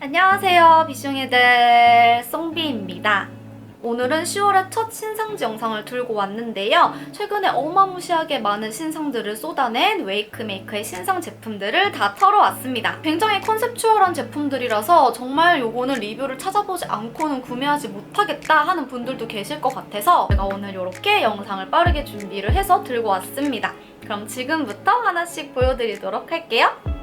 안녕하세요 비숑이들. 송비입니다. 오늘은 10월의 첫 신상지 영상을 들고 왔는데요. 최근에 어마무시하게 많은 신상들을 쏟아낸 웨이크메이크의 신상 제품들을 다 털어왔습니다. 굉장히 컨셉추얼한 제품들이라서 정말 요거는 리뷰를 찾아보지 않고는 구매하지 못하겠다 하는 분들도 계실 것 같아서 제가 오늘 이렇게 영상을 빠르게 준비를 해서 들고 왔습니다. 그럼 지금부터 하나씩 보여드리도록 할게요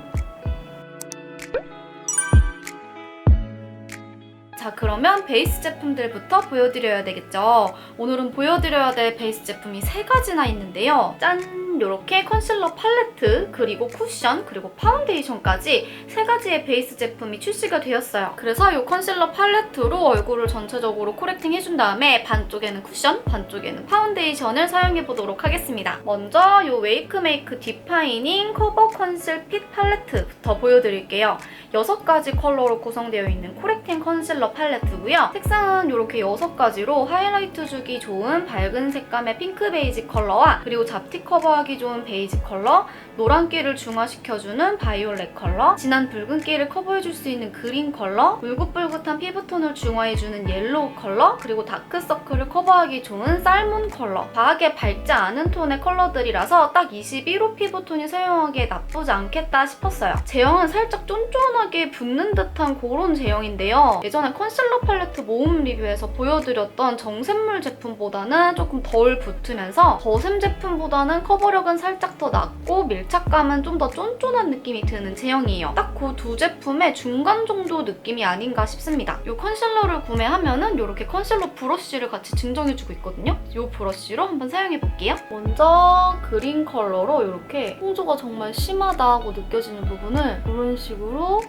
자 그러면 베이스 제품들부터 보여드려야 되겠죠? 오늘은 보여드려야 될 베이스 제품이 세 가지나 있는데요. 짠! 이렇게 컨실러 팔레트 그리고 쿠션 그리고 파운데이션까지 세 가지의 베이스 제품이 출시가 되었어요. 그래서 이 컨실러 팔레트로 얼굴을 전체적으로 코렉팅 해준 다음에 반쪽에는 쿠션 반쪽에는 파운데이션을 사용해 보도록 하겠습니다. 먼저 이 웨이크메이크 디파이닝 커버 컨실 핏 팔레트부터 보여드릴게요. 6가지 컬러로 구성되어 있는 코렉팅 컨실러 팔레트고요. 색상은 이렇게 6가지로 하이라이트 주기 좋은 밝은 색감의 핑크 베이지 컬러와 그리고 잡티 커버하기 좋은 베이지 컬러, 노란기를 중화시켜주는 바이올렛 컬러, 진한 붉은기를 커버해줄 수 있는 그린 컬러, 울긋불긋한 피부톤을 중화해주는 옐로우 컬러, 그리고 다크서클을 커버하기 좋은 살몬 컬러. 과하게 밝지 않은 톤의 컬러들이라서 딱 21호 피부톤이 사용하기에 나쁘지 않겠다 싶었어요. 제형은 살짝 쫀쫀하게 붓는 듯한 그런 제형인데요. 예전에 컨실러 팔레트 모음 리뷰에서 보여드렸던 정샘물 제품보다는 조금 덜 붙으면서 거샘 제품보다는 커버력은 살짝 더 낮고 밀 착감은 좀 더 쫀쫀한 느낌이 드는 제형이에요. 딱 그 두 제품의 중간 정도 느낌이 아닌가 싶습니다. 이 컨실러를 구매하면은 이렇게 컨실러 브러쉬를 같이 증정해주고 있거든요. 이 브러쉬로 한번 사용해볼게요. 먼저 그린 컬러로 이렇게 홍조가 정말 심하다고 느껴지는 부분을 이런 식으로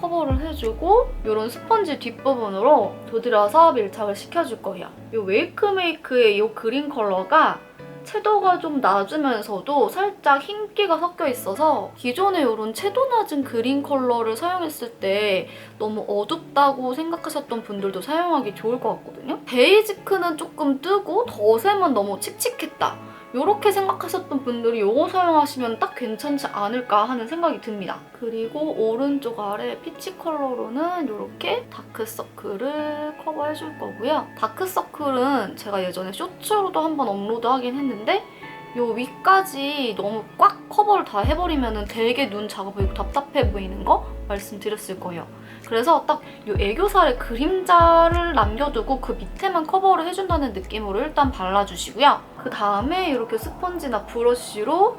커버를 해주고 이런 스펀지 뒷부분으로 두드려서 밀착을 시켜줄 거예요. 이 웨이크메이크의 이 그린 컬러가 채도가 좀 낮으면서도 살짝 흰기가 섞여 있어서 기존에 이런 채도 낮은 그린 컬러를 사용했을 때 너무 어둡다고 생각하셨던 분들도 사용하기 좋을 것 같거든요. 베이지크는 조금 뜨고 더샘은 너무 칙칙했다. 이렇게 생각하셨던 분들이 이거 사용하시면 딱 괜찮지 않을까 하는 생각이 듭니다. 그리고 오른쪽 아래 피치 컬러로는 이렇게 다크서클을 커버해줄 거고요. 다크서클은 제가 예전에 쇼츠로도 한번 업로드하긴 했는데 이 위까지 너무 꽉 커버를 다 해버리면 되게 눈 작아 보이고 답답해 보이는 거 말씀드렸을 거예요. 그래서 딱 이 애교살에 그림자를 남겨두고 그 밑에만 커버를 해준다는 느낌으로 일단 발라주시고요. 그 다음에 이렇게 스펀지나 브러쉬로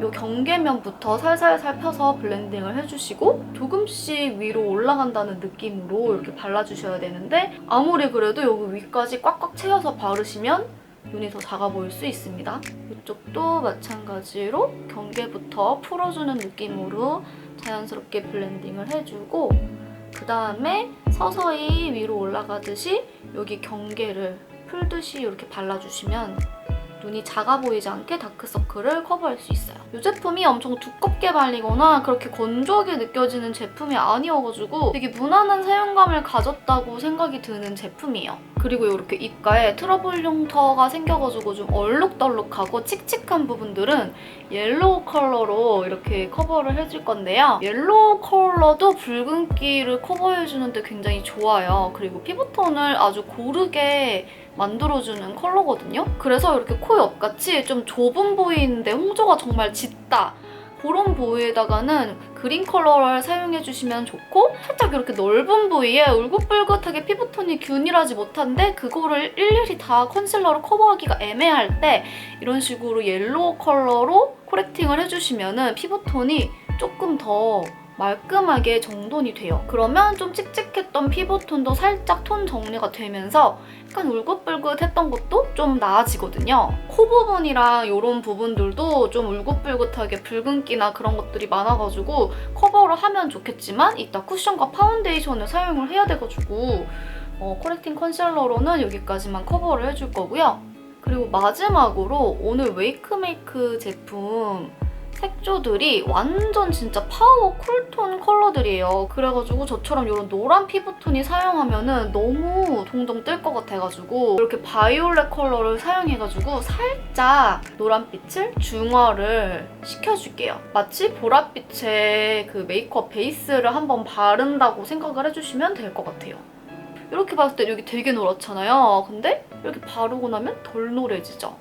이 경계면부터 살살살 펴서 블렌딩을 해주시고 조금씩 위로 올라간다는 느낌으로 이렇게 발라주셔야 되는데 아무리 그래도 여기 위까지 꽉꽉 채워서 바르시면 눈이 더 작아 보일 수 있습니다. 이쪽도 마찬가지로 경계부터 풀어주는 느낌으로 자연스럽게 블렌딩을 해주고 그 다음에 서서히 위로 올라가듯이 여기 경계를 풀듯이 이렇게 발라주시면 눈이 작아 보이지 않게 다크서클을 커버할 수 있어요. 이 제품이 엄청 두껍게 발리거나 그렇게 건조하게 느껴지는 제품이 아니어가지고 되게 무난한 사용감을 가졌다고 생각이 드는 제품이에요. 그리고 이렇게 입가에 트러블 흉터가 생겨가지고 좀 얼룩덜룩하고 칙칙한 부분들은 옐로우 컬러로 이렇게 커버를 해줄 건데요. 옐로우 컬러도 붉은기를 커버해주는데 굉장히 좋아요. 그리고 피부톤을 아주 고르게 만들어주는 컬러거든요. 그래서 이렇게 코 옆같이 좀 좁은 부위인데 홍조가 정말 짙다. 그런 부위에다가는 그린 컬러를 사용해주시면 좋고 살짝 이렇게 넓은 부위에 울긋불긋하게 피부톤이 균일하지 못한데 그거를 일일이 다 컨실러로 커버하기가 애매할 때 이런 식으로 옐로우 컬러로 코렉팅을 해주시면 피부톤이 조금 더 말끔하게 정돈이 돼요. 그러면 좀 칙칙했던 피부톤도 살짝 톤 정리가 되면서 약간 울긋불긋했던 것도 좀 나아지거든요. 코 부분이랑 이런 부분들도 좀 울긋불긋하게 붉은기나 그런 것들이 많아가지고 커버를 하면 좋겠지만 이따 쿠션과 파운데이션을 사용을 해야 돼가지고 어, 코렉팅 컨실러로는 여기까지만 커버를 해줄 거고요. 그리고 마지막으로 오늘 웨이크메이크 제품 색조들이 완전 진짜 파워 쿨톤 컬러들이에요. 그래가지고 저처럼 이런 노란 피부톤이 사용하면은 너무 동동 뜰 것 같아가지고 이렇게 바이올렛 컬러를 사용해가지고 살짝 노란빛을 중화를 시켜줄게요. 마치 보랏빛의 그 메이크업 베이스를 한번 바른다고 생각을 해주시면 될 것 같아요. 이렇게 봤을 때 여기 되게 노랗잖아요. 근데 이렇게 바르고 나면 덜 노래지죠.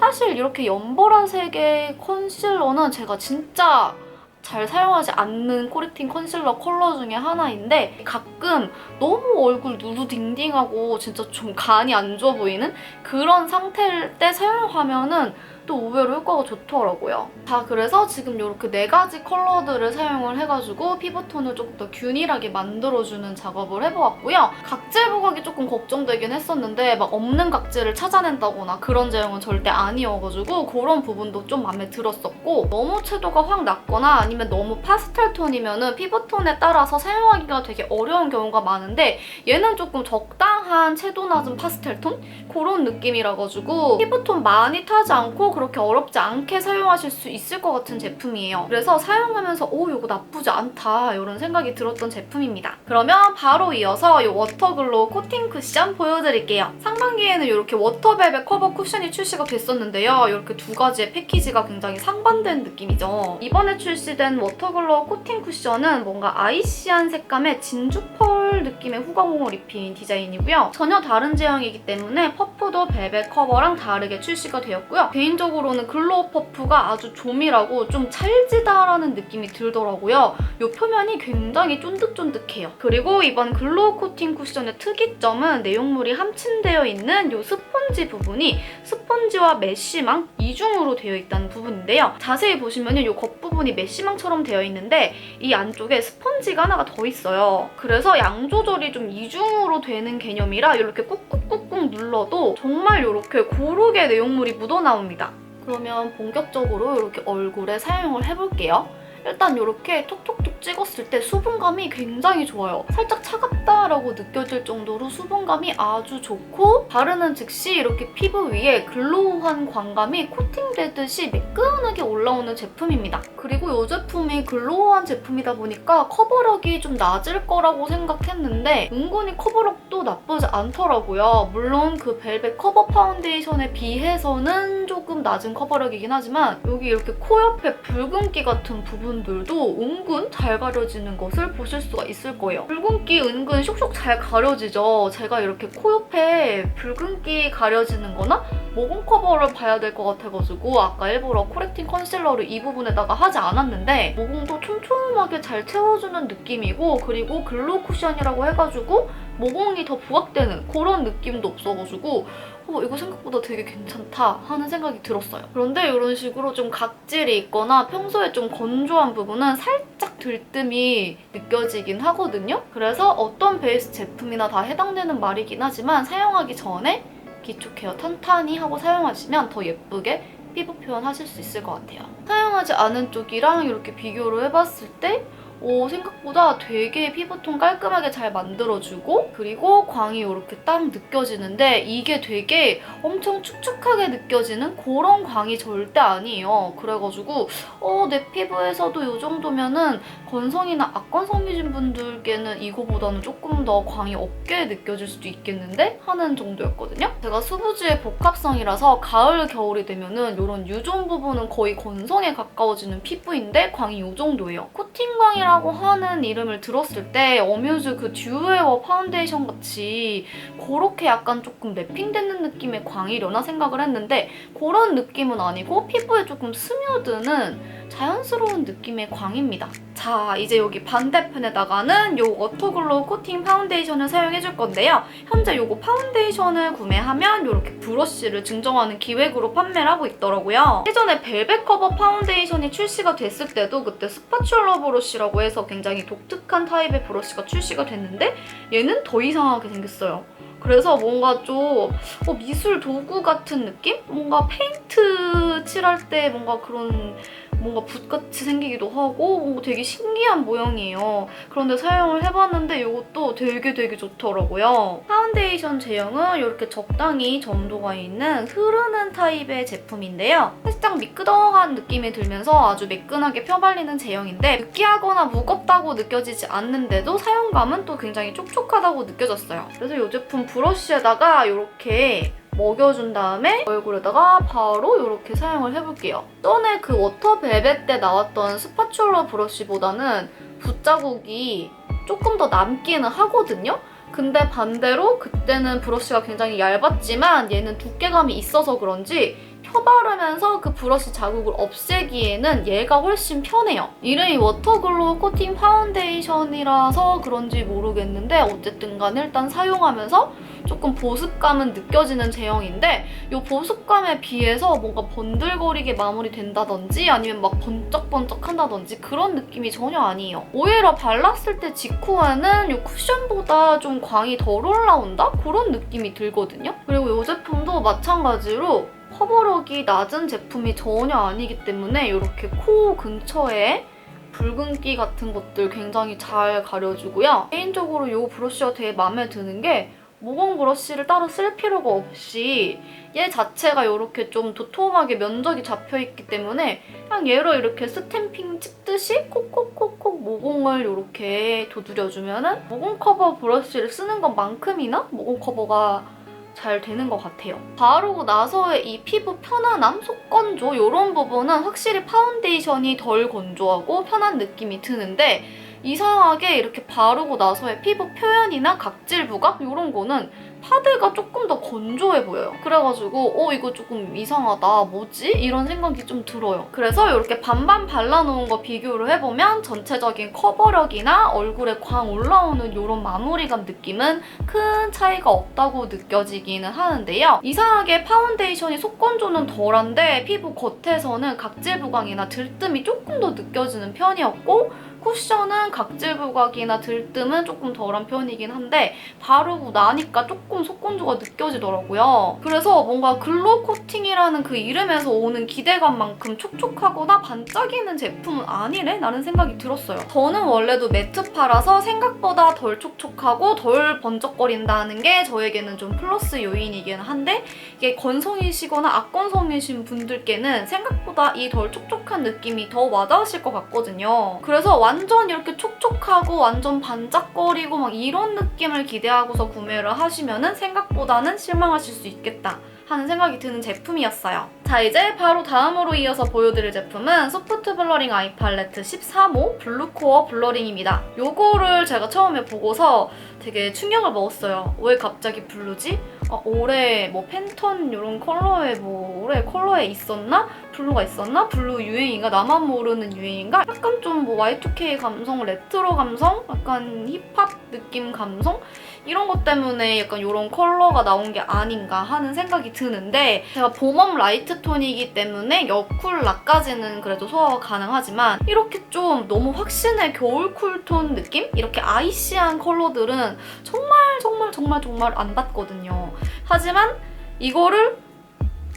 사실 이렇게 연보라 색의 컨실러는 제가 진짜 잘 사용하지 않는 코리팅 컨실러 컬러 중에 하나인데 가끔 너무 얼굴 누르딩딩하고 진짜 좀 간이 안 좋아 보이는 그런 상태일 때 사용하면은 또 의외로 효과가 좋더라고요. 자, 그래서 지금 이렇게 네 가지 컬러들을 사용을 해가지고 피부톤을 조금 더 균일하게 만들어주는 작업을 해보았고요. 각질 부각이 조금 걱정되긴 했었는데 막 없는 각질을 찾아낸다거나 그런 제형은 절대 아니어가지고 그런 부분도 좀 마음에 들었었고 너무 채도가 확 낮거나 아니면 너무 파스텔 톤이면은 피부톤에 따라서 사용하기가 되게 어려운 경우가 많은데 얘는 조금 적당한 채도 낮은 파스텔 톤? 그런 느낌이라 가지고 피부톤 많이 타지 않고 그렇게 어렵지 않게 사용하실 수 있을 것 같은 제품이에요. 그래서 사용하면서 오 이거 나쁘지 않다 이런 생각이 들었던 제품입니다. 그러면 바로 이어서 이 워터글로우 코팅 쿠션 보여드릴게요. 상반기에는 이렇게 워터벨벳 커버 쿠션이 출시가 됐었는데요. 이렇게 두 가지의 패키지가 굉장히 상반된 느낌이죠. 이번에 출시된 워터글로우 코팅 쿠션은 뭔가 아이시한 색감의 진주 펄 느낌의 후광홍을 입힌 디자인이고요. 전혀 다른 제형이기 때문에 퍼프도 벨벳 커버랑 다르게 출시가 되었고요. 개인 적으로는 글로우 퍼프가 아주 조밀하고 좀 찰지다라는 느낌이 들더라고요. 이 표면이 굉장히 쫀득쫀득해요. 그리고 이번 글로우 코팅 쿠션의 특이점은 내용물이 함침되어 있는 이 스펀지 부분이 스펀지와 메쉬망 이중으로 되어 있다는 부분인데요. 자세히 보시면 이 겉부분이 메쉬망처럼 되어 있는데 이 안쪽에 스펀지가 하나가 더 있어요. 그래서 양 조절이 좀 이중으로 되는 개념이라 이렇게 꾹꾹꾹꾹 눌러도 정말 이렇게 고르게 내용물이 묻어나옵니다. 그러면 본격적으로 이렇게 얼굴에 사용을 해볼게요. 일단 이렇게 톡톡톡 찍었을 때 수분감이 굉장히 좋아요. 살짝 차갑다라고 느껴질 정도로 수분감이 아주 좋고 바르는 즉시 이렇게 피부 위에 글로우한 광감이 코팅되듯이 매끈하게 올라오는 제품입니다. 그리고 이 제품이 글로우한 제품이다 보니까 커버력이 좀 낮을 거라고 생각했는데 은근히 커버력도 나쁘지 않더라고요. 물론 그 벨벳 커버 파운데이션에 비해서는 조금 낮은 커버력이긴 하지만 여기 이렇게 코 옆에 붉은기 같은 부분 들도 은근 잘 가려지는 것을 보실 수가 있을 거예요. 붉은기 은근 쇽쇽 잘 가려지죠. 제가 이렇게 코 옆에 붉은기 가려지는 거나 모공 커버를 봐야 될 것 같아가지고 아까 일부러 코렉팅 컨실러를 이 부분에다가 하지 않았는데 모공도 촘촘하게 잘 채워주는 느낌이고 그리고 글로우 쿠션이라고 해가지고 모공이 더 부각되는 그런 느낌도 없어가지고 어, 이거 생각보다 되게 괜찮다 하는 생각이 들었어요. 그런데 이런 식으로 좀 각질이 있거나 평소에 좀 건조한 부분은 살짝 들뜸이 느껴지긴 하거든요. 그래서 어떤 베이스 제품이나 다 해당되는 말이긴 하지만 사용하기 전에 기초 케어 탄탄히 하고 사용하시면 더 예쁘게 피부 표현하실 수 있을 것 같아요. 사용하지 않은 쪽이랑 이렇게 비교를 해봤을 때 오, 생각보다 되게 피부톤 깔끔하게 잘 만들어주고 그리고 광이 이렇게 딱 느껴지는데 이게 되게 엄청 축축하게 느껴지는 그런 광이 절대 아니에요. 그래가지고 어, 내 피부에서도 이 정도면은 건성이나 악건성이신 분들께는 이거보다는 조금 더 광이 없게 느껴질 수도 있겠는데 하는 정도였거든요. 제가 수부지의 복합성이라서 가을, 겨울이 되면은 이런 유존 부분은 거의 건성에 가까워지는 피부인데 광이 이 정도예요. 코팅광이랑 라고 하는 이름을 들었을 때 어뮤즈 그 듀에어 파운데이션 같이 그렇게 약간 조금 랩핑되는 느낌의 광이려나 생각을 했는데 그런 느낌은 아니고 피부에 조금 스며드는 자연스러운 느낌의 광입니다. 자, 이제 여기 반대편에다가는 이 워터글로우 코팅 파운데이션을 사용해줄 건데요. 현재 이거 파운데이션을 구매하면 이렇게 브러쉬를 증정하는 기획으로 판매를 하고 있더라고요. 예전에 벨벳 커버 파운데이션이 출시가 됐을 때도 그때 스파츌러 브러쉬라고 해서 굉장히 독특한 타입의 브러쉬가 출시가 됐는데 얘는 더 이상하게 생겼어요. 그래서 뭔가 좀 어, 미술 도구 같은 느낌? 뭔가 페인트 칠할 때 뭔가 그런 뭔가 붓같이 생기기도 하고 뭔가 되게 신기한 모양이에요. 그런데 사용을 해봤는데 이것도 되게 되게 좋더라고요. 파운데이션 제형은 이렇게 적당히 점도가 있는 흐르는 타입의 제품인데요. 살짝 미끄덩한 느낌이 들면서 아주 매끈하게 펴발리는 제형인데 느끼하거나 무겁다고 느껴지지 않는데도 사용감은 또 굉장히 촉촉하다고 느껴졌어요. 그래서 이 제품 브러쉬에다가 이렇게 먹여준 다음에 얼굴에다가 바로 이렇게 사용을 해볼게요. 전에 그 워터 벨벳 때 나왔던 스파츌러 브러쉬보다는 붓자국이 조금 더 남기는 하거든요? 근데 반대로 그때는 브러쉬가 굉장히 얇았지만 얘는 두께감이 있어서 그런지 펴바르면서 그 브러쉬 자국을 없애기에는 얘가 훨씬 편해요. 이름이 워터글로우 코팅 파운데이션이라서 그런지 모르겠는데 어쨌든 간 일단 사용하면서 조금 보습감은 느껴지는 제형인데 이 보습감에 비해서 뭔가 번들거리게 마무리된다든지 아니면 막 번쩍번쩍 한다든지 그런 느낌이 전혀 아니에요. 오히려 발랐을 때 직후에는 이 쿠션보다 좀 광이 덜 올라온다? 그런 느낌이 들거든요. 그리고 이 제품도 마찬가지로 커버력이 낮은 제품이 전혀 아니기 때문에 이렇게 코 근처에 붉은기 같은 것들 굉장히 잘 가려주고요. 개인적으로 이 브러쉬가 되게 마음에 드는 게 모공 브러쉬를 따로 쓸 필요가 없이 얘 자체가 이렇게 좀 도톰하게 면적이 잡혀있기 때문에 그냥 얘로 이렇게 스탬핑 찍듯이 콕콕콕콕 모공을 이렇게 두드려주면 은 모공 커버 브러쉬를 쓰는 것만큼이나 모공 커버가 잘 되는 것 같아요. 바르고 나서의 이 피부 편안함, 속건조 이런 부분은 확실히 파운데이션이 덜 건조하고 편한 느낌이 드는데 이상하게 이렇게 바르고 나서의 피부 표현이나 각질 부각 이런 거는 파데가 조금 더 건조해 보여요. 그래가지고 어 이거 조금 이상하다 뭐지? 이런 생각이 좀 들어요. 그래서 이렇게 반반 발라놓은 거 비교를 해보면 전체적인 커버력이나 얼굴에 광 올라오는 이런 마무리감 느낌은 큰 차이가 없다고 느껴지기는 하는데요. 이상하게 파운데이션이 속건조는 덜한데 피부 겉에서는 각질 부각이나 들뜸이 조금 더 느껴지는 편이었고 쿠션은 각질 부각이나 들뜸은 조금 덜한 편이긴 한데 바르고 나니까 조금 속건조가 느껴지더라고요. 그래서 뭔가 글로 코팅이라는 그 이름에서 오는 기대감만큼 촉촉하거나 반짝이는 제품은 아니래? 라는 생각이 들었어요. 저는 원래도 매트파라서 생각보다 덜 촉촉하고 덜 번쩍거린다는 게 저에게는 좀 플러스 요인이긴 한데 이게 건성이시거나 악건성이신 분들께는 생각보다 이 덜 촉촉한 느낌이 더 와닿으실 것 같거든요. 그래서 완전 이렇게 촉촉하고 완전 반짝거리고 막 이런 느낌을 기대하고서 구매를 하시면은 생각보다는 실망하실 수 있겠다. 하는 생각이 드는 제품이었어요. 자 이제 바로 다음으로 이어서 보여드릴 제품은 소프트 블러링 아이 팔레트 13호 블루코어 블러링입니다. 요거를 제가 처음에 보고서 되게 충격을 먹었어요. 왜 갑자기 블루지? 아, 올해 뭐 팬톤 이런 컬러에 뭐 올해 컬러에 있었나? 블루가 있었나? 블루 유행인가? 나만 모르는 유행인가? 약간 좀 뭐 Y2K 감성, 레트로 감성? 약간 힙합 느낌 감성? 이런 것 때문에 약간 이런 컬러가 나온 게 아닌가 하는 생각이 드는데 제가 봄웜 라이트 톤이기 때문에 여쿨 라까지는 그래도 소화가 가능하지만 이렇게 좀 너무 확신의 겨울 쿨톤 느낌? 이렇게 아이시한 컬러들은 정말 정말 정말 정말 안 받거든요. 하지만 이거를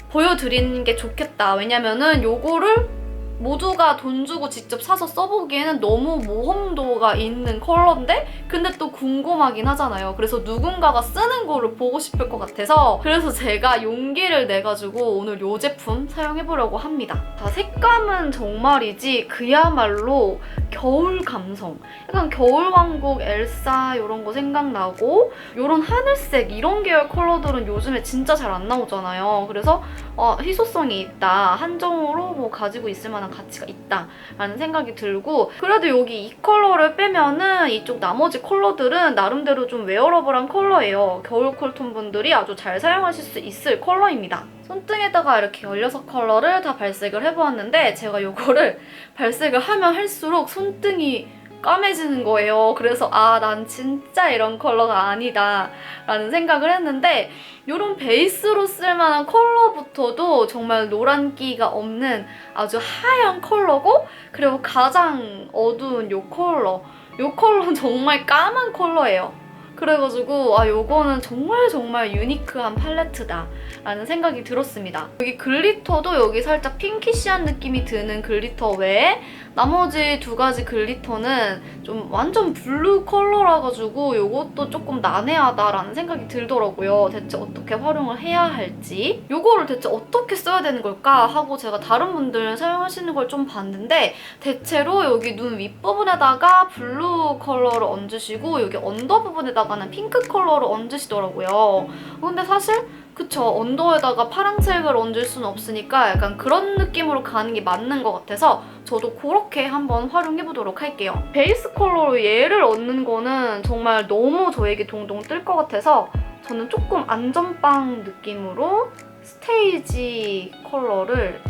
보여드리는 게 좋겠다. 왜냐면은 요거를 모두가 돈 주고 직접 사서 써보기에는 너무 모험도가 있는 컬러인데 근데 또 궁금하긴 하잖아요. 그래서 누군가가 쓰는 거를 보고 싶을 것 같아서 그래서 제가 용기를 내가지고 오늘 이 제품 사용해보려고 합니다. 자, 색감은 정말이지 그야말로 겨울 감성. 약간 겨울왕국 엘사 이런 거 생각나고 이런 하늘색 이런 계열 컬러들은 요즘에 진짜 잘 안 나오잖아요. 그래서 어, 희소성이 있다. 한정으로 뭐 가지고 있을 만한 가치가 있다 라는 생각이 들고 그래도 여기 이 컬러를 빼면은 이쪽 나머지 컬러들은 나름대로 좀 웨어러블한 컬러예요. 겨울 쿨톤 분들이 아주 잘 사용하실 수 있을 컬러입니다. 손등에다가 이렇게 16컬러를 다 발색을 해보았는데 제가 이거를 발색을 하면 할수록 손등이 까매지는 거예요. 그래서 아, 난 진짜 이런 컬러가 아니다 라는 생각을 했는데 이런 베이스로 쓸만한 컬러부터도 정말 노란기가 없는 아주 하얀 컬러고 그리고 가장 어두운 이 컬러 이 컬러는 정말 까만 컬러예요. 그래가지고 아 요거는 정말 정말 유니크한 팔레트다 라는 생각이 들었습니다. 여기 글리터도 여기 살짝 핑키시한 느낌이 드는 글리터 외에 나머지 두 가지 글리터는 좀 완전 블루 컬러라 가지고 요것도 조금 난해하다라는 생각이 들더라고요. 대체 어떻게 활용을 해야 할지. 요거를 대체 어떻게 써야 되는 걸까 하고 제가 다른 분들 사용하시는 걸 좀 봤는데 대체로 여기 눈 윗부분에다가 블루 컬러를 얹으시고 여기 언더 부분에다가는 핑크 컬러를 얹으시더라고요. 근데 사실 그쵸 언더에다가 파란색을 얹을 수는 없으니까 약간 그런 느낌으로 가는 게 맞는 것 같아서 저도 그렇게 한번 활용해보도록 할게요. 베이스 컬러로 얘를 얹는 거는 정말 너무 저에게 동동 뜰 것 같아서 저는 조금 안전빵 느낌으로 스테이지 컬러를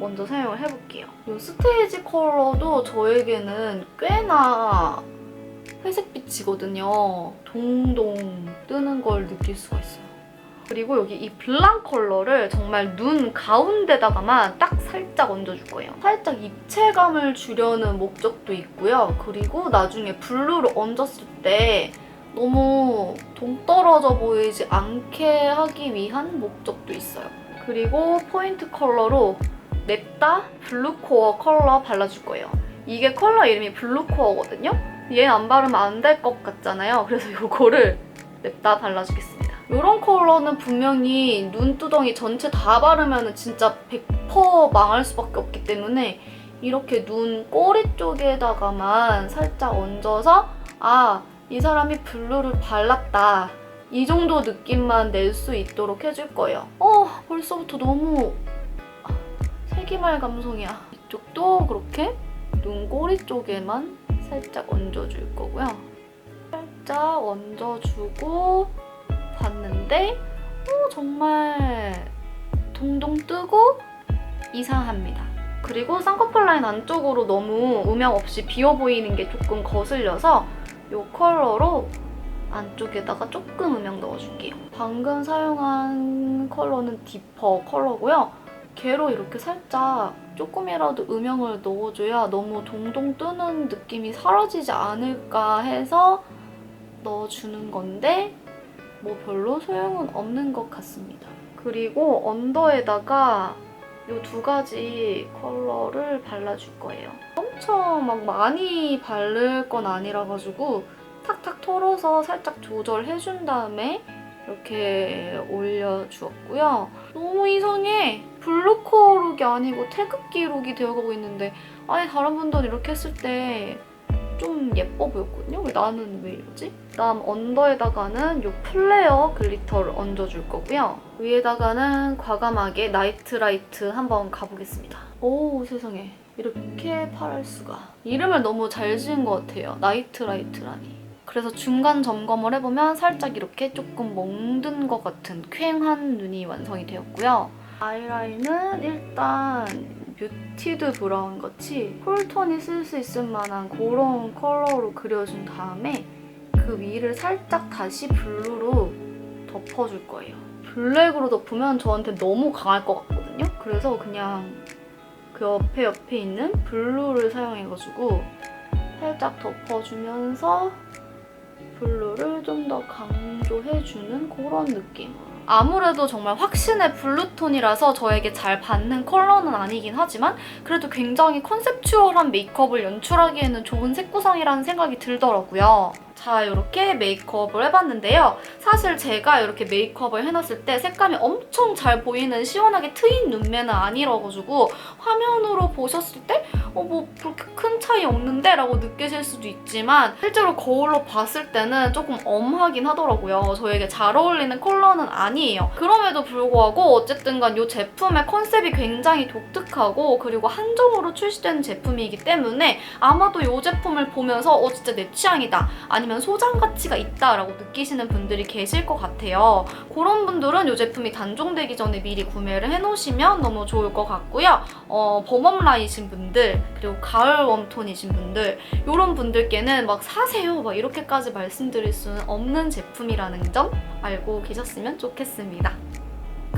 먼저 사용을 해볼게요. 이 스테이지 컬러도 저에게는 꽤나 회색빛이거든요. 동동 뜨는 걸 느낄 수가 있어요. 그리고 여기 이 블랑 컬러를 정말 눈 가운데다가만 딱 살짝 얹어줄 거예요. 살짝 입체감을 주려는 목적도 있고요. 그리고 나중에 블루를 얹었을 때 너무 동떨어져 보이지 않게 하기 위한 목적도 있어요. 그리고 포인트 컬러로 냅다 블루코어 컬러 발라줄 거예요. 이게 컬러 이름이 블루코어거든요? 얘는 안 바르면 안 될 것 같잖아요. 그래서 이거를 냅다 발라주겠습니다. 이런 컬러는 분명히 눈두덩이 전체 다 바르면 진짜 100% 망할 수밖에 없기 때문에 이렇게 눈 꼬리 쪽에다가만 살짝 얹어서 아, 이 사람이 블루를 발랐다. 이 정도 느낌만 낼 수 있도록 해줄 거예요. 어, 벌써부터 너무 아, 세기말 감성이야. 이쪽도 그렇게 눈 꼬리 쪽에만 살짝 얹어줄 거고요. 살짝 얹어주고 봤는데 어, 정말 동동 뜨고 이상합니다. 그리고 쌍꺼풀 라인 안쪽으로 너무 음영 없이 비어 보이는 게 조금 거슬려서 이 컬러로 안쪽에다가 조금 음영 넣어줄게요. 방금 사용한 컬러는 디퍼 컬러고요. 걔로 이렇게 살짝 조금이라도 음영을 넣어줘야 너무 동동 뜨는 느낌이 사라지지 않을까 해서 넣어주는 건데 뭐 별로 소용은 없는 것 같습니다. 그리고 언더에다가 이 두 가지 컬러를 발라줄 거예요. 엄청 막 많이 바를 건 아니라 가지고 탁탁 털어서 살짝 조절해준 다음에 이렇게 올려주었고요. 너무 이상해. 블루코어 룩이 아니고 태극기 룩이 되어가고 있는데 아니 다른 분들은 이렇게 했을 때 좀 예뻐 보였거든요. 왜 나는 왜 이러지? 다음 언더에다가는 이 플레어 글리터를 얹어줄 거고요. 위에다가는 과감하게 나이트 라이트 한번 가보겠습니다. 오 세상에 이렇게 파랄 수가. 이름을 너무 잘 지은 것 같아요. 나이트 라이트라니. 그래서 중간 점검을 해보면 살짝 이렇게 조금 멍든 것 같은 퀭한 눈이 완성이 되었고요. 아이라인은 일단 뮤티드 브라운 같이 쿨톤이 쓸 수 있을 만한 그런 컬러로 그려준 다음에 그 위를 살짝 다시 블루로 덮어줄 거예요. 블랙으로 덮으면 저한테 너무 강할 것 같거든요. 그래서 그냥 그 옆에 옆에 있는 블루를 사용해가지고 살짝 덮어주면서 블루를 좀 더 강조해주는 그런 느낌으로. 아무래도 정말 확신의 블루톤이라서 저에게 잘 받는 컬러는 아니긴 하지만 그래도 굉장히 컨셉추얼한 메이크업을 연출하기에는 좋은 색구성이라는 생각이 들더라고요. 자, 이렇게 메이크업을 해봤는데요. 사실 제가 이렇게 메이크업을 해놨을 때 색감이 엄청 잘 보이는 시원하게 트인 눈매는 아니라가지고 화면으로 보셨을 때 어, 뭐 그렇게 큰 차이 없는데? 라고 느끼실 수도 있지만 실제로 거울로 봤을 때는 조금 엄하긴 하더라고요. 저에게 잘 어울리는 컬러는 아니에요. 그럼에도 불구하고 어쨌든 간 이 제품의 컨셉이 굉장히 독특하고 그리고 한정으로 출시된 제품이기 때문에 아마도 이 제품을 보면서 어 진짜 내 취향이다 아니면 소장 가치가 있다라고 느끼시는 분들이 계실 것 같아요. 그런 분들은 이 제품이 단종되기 전에 미리 구매를 해놓으시면 너무 좋을 것 같고요. 어, 봄웜 라이신 분들 그리고 가을 웜톤이신 분들 이런 분들께는 막 사세요 막 이렇게까지 말씀드릴 수는 없는 제품이라는 점 알고 계셨으면 좋겠습니다.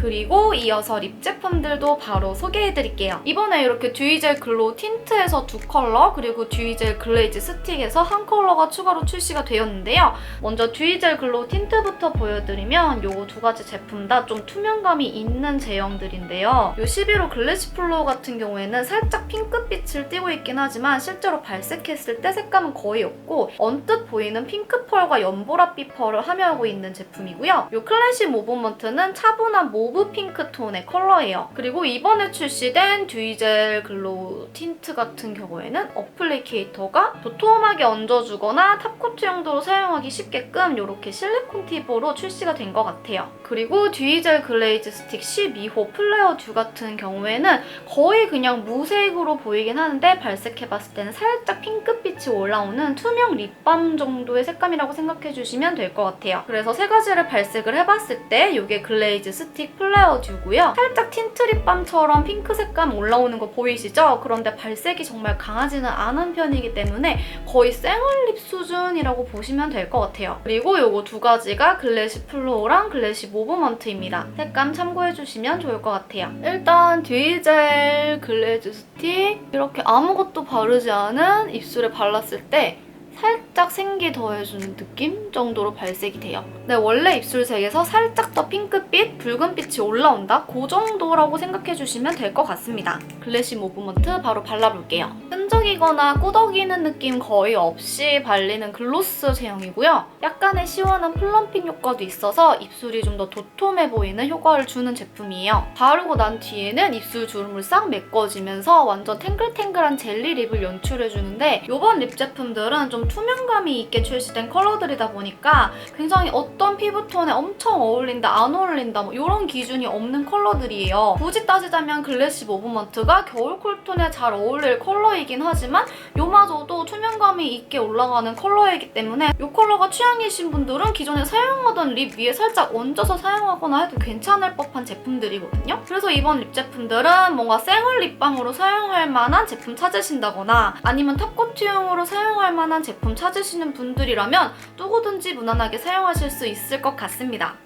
그리고 이어서 립 제품들도 바로 소개해드릴게요. 이번에 이렇게 듀이젤 글로우 틴트에서 두 컬러 그리고 듀이젤 글레이즈 스틱에서 한 컬러가 추가로 출시가 되었는데요. 먼저 듀이젤 글로우 틴트부터 보여드리면 요 두 가지 제품 다 좀 투명감이 있는 제형들인데요. 요 11호 글래시 플로우 같은 경우에는 살짝 핑크빛을 띠고 있긴 하지만 실제로 발색했을 때 색감은 거의 없고 언뜻 보이는 핑크 펄과 연보라빛 펄을 함유하고 있는 제품이고요. 요 클래시 모브먼트는 차분한 모브 핑크 톤의 컬러예요. 그리고 이번에 출시된 듀이젤 글로우 틴트 같은 경우에는 어플리케이터가 도톰하게 얹어주거나 탑코트 용도로 사용하기 쉽게끔 이렇게 실리콘 팁으로 출시가 된 것 같아요. 그리고 듀이젤 글레이즈 스틱 12호 플레어 듀 같은 경우에는 거의 그냥 무색으로 보이긴 하는데 발색해봤을 때는 살짝 핑크빛이 올라오는 투명 립밤 정도의 색감이라고 생각해주시면 될 것 같아요. 그래서 세 가지를 발색을 해봤을 때 이게 글레이즈 스틱 플레어 듀고요. 살짝 틴트 립밤처럼 핑크 색감 올라오는 거 보이시죠? 그런데 발색이 정말 강하지는 않은 편이기 때문에 거의 생얼립 수준이라고 보시면 될 것 같아요. 그리고 요거 두 가지가 글래시 플로우랑 글래시 모브먼트입니다. 색감 참고해주시면 좋을 것 같아요. 일단 듀이젤 글래즈 스틱 이렇게 아무것도 바르지 않은 입술에 발랐을 때 살짝 생기 더해주는 느낌 정도로 발색이 돼요. 네, 원래 입술색에서 살짝 더 핑크빛, 붉은빛이 올라온다? 그 정도라고 생각해주시면 될 것 같습니다. 글래시 모브먼트 바로 발라볼게요. 끈적이거나 꾸덕이는 느낌 거의 없이 발리는 글로스 제형이고요. 약간의 시원한 플럼핑 효과도 있어서 입술이 좀 더 도톰해 보이는 효과를 주는 제품이에요. 바르고 난 뒤에는 입술 주름을 싹 메꿔지면서 완전 탱글탱글한 젤리 립을 연출해주는데 이번 립 제품들은 좀 투명감이 있게 출시된 컬러들이다 보니까 굉장히 어떤 피부톤에 엄청 어울린다, 안 어울린다 뭐 이런 기준이 없는 컬러들이에요. 굳이 따지자면 글래시 모브먼트가 겨울 쿨톤에 잘 어울릴 컬러이긴 하지만 요마저도 투명감이 있게 올라가는 컬러이기 때문에 이 컬러가 취향이신 분들은 기존에 사용하던 립 위에 살짝 얹어서 사용하거나 해도 괜찮을 법한 제품들이거든요. 그래서 이번 립 제품들은 뭔가 생얼 립밤으로 사용할 만한 제품 찾으신다거나 아니면 탑코트용으로 사용할 만한 제품 찾으시는 분들이라면 누구든지 무난하게 사용하실 수 있을 것 같습니다.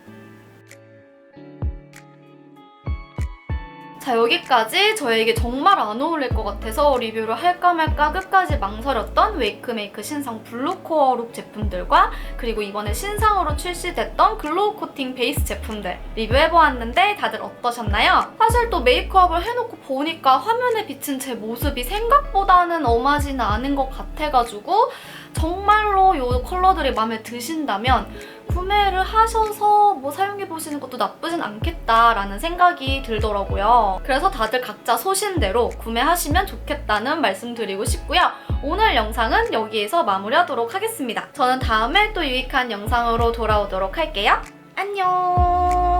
자 여기까지 저에게 정말 안 어울릴 것 같아서 리뷰를 할까 말까 끝까지 망설였던 웨이크메이크 신상 블루코어 룩 제품들과 그리고 이번에 신상으로 출시됐던 글로우 코팅 베이스 제품들 리뷰해보았는데 다들 어떠셨나요? 사실 또 메이크업을 해놓고 보니까 화면에 비친 제 모습이 생각보다는 엄하지는 않은 것 같아가지고 정말로 이 컬러들이 마음에 드신다면 구매를 하셔서 뭐 사용해보시는 것도 나쁘진 않겠다라는 생각이 들더라고요. 그래서 다들 각자 소신대로 구매하시면 좋겠다는 말씀 드리고 싶고요. 오늘 영상은 여기에서 마무리하도록 하겠습니다. 저는 다음에 또 유익한 영상으로 돌아오도록 할게요. 안녕!